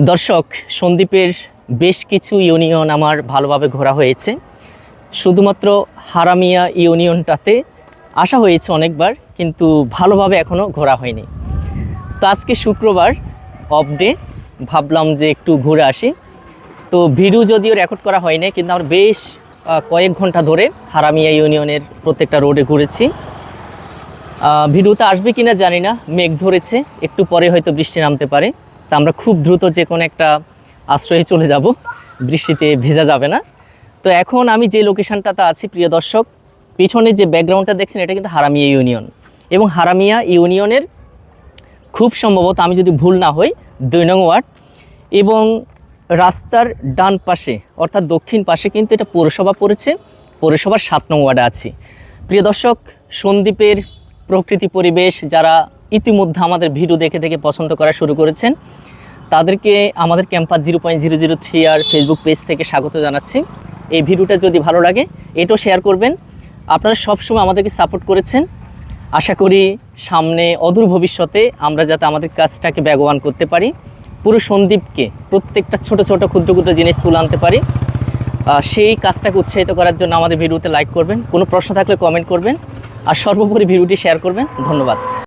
দর্শক সন্দ্বীপের বেশ কিছু ইউনিয়ন আমার ভালোভাবে ঘোরা হয়েছে। শুধুমাত্র হারামিয়া ইউনিয়নটাতে আসা হয়েছে অনেকবার, কিন্তু ভালোভাবে এখনও ঘোরা হয়নি। তো আজকে শুক্রবার অফ ডে ভাবলাম যে একটু ঘুরে আসি। তো ভিডিও যদিও রেকর্ড করা হয়নি, কিন্তু আমার বেশ কয়েক ঘণ্টা ধরে হারামিয়া ইউনিয়নের প্রত্যেকটা রোডে ঘুরেছি। ভিডিওতে আসবে কিনা জানি না, মেঘ ধরেছে, একটু পরে হয়তো বৃষ্টি নামতে পারে। তা আমরা খুব দ্রুত যে কোনো একটা আশ্রয়ে চলে যাব। বৃষ্টিতে ভেজা যাবে না। তো এখন আমি যে লোকেশনটাতে আছি, প্রিয় দর্শক, পিছনে যে ব্যাকগ্রাউন্ডটা দেখছেন, এটা কিন্তু হারামিয়া ইউনিয়ন। এবং হারামিয়া ইউনিয়নের খুব সম্ভবত, আমি যদি ভুল না হই, দুই নং ওয়ার্ড। এবং রাস্তার ডান পাশে, অর্থাৎ দক্ষিণ পাশে কিন্তু এটা পৌরসভা পড়েছে। পৌরসভার সাত নং ওয়ার্ডে আছি। প্রিয় দর্শক সন্দ্বীপের প্রকৃতি পরিবেশ যারা ইতিমধ্যে আমাদের ভিডিও দেখে দেখে পছন্দ করা শুরু করেছেন, তাদেরকে আমাদের campus zero point zero zero three আর ফেসবুক পেজ থেকে স্বাগত জানাচ্ছি। এই ভিডিওটা যদি ভালো লাগে, এটাও শেয়ার করবেন। আপনারা সবসময় আমাদেরকে সাপোর্ট করেছেন। আশা করি সামনে অদূর ভবিষ্যতে আমরা যাতে আমাদের কাজটাকে ব্যাগবান করতে পারি, পুরো সন্দীপকে প্রত্যেকটা ছোট ছোট ক্ষুদ্র ক্ষুদ্র জিনিস তুলে আনতে পারি। সেই কাজটাকে উৎসাহিত করার জন্য আমাদের ভিডিওতে লাইক করবেন। কোনো প্রশ্ন থাকলে কমেন্ট করবেন। আর সর্বোপরি ভিডিওটি শেয়ার করবেন। ধন্যবাদ।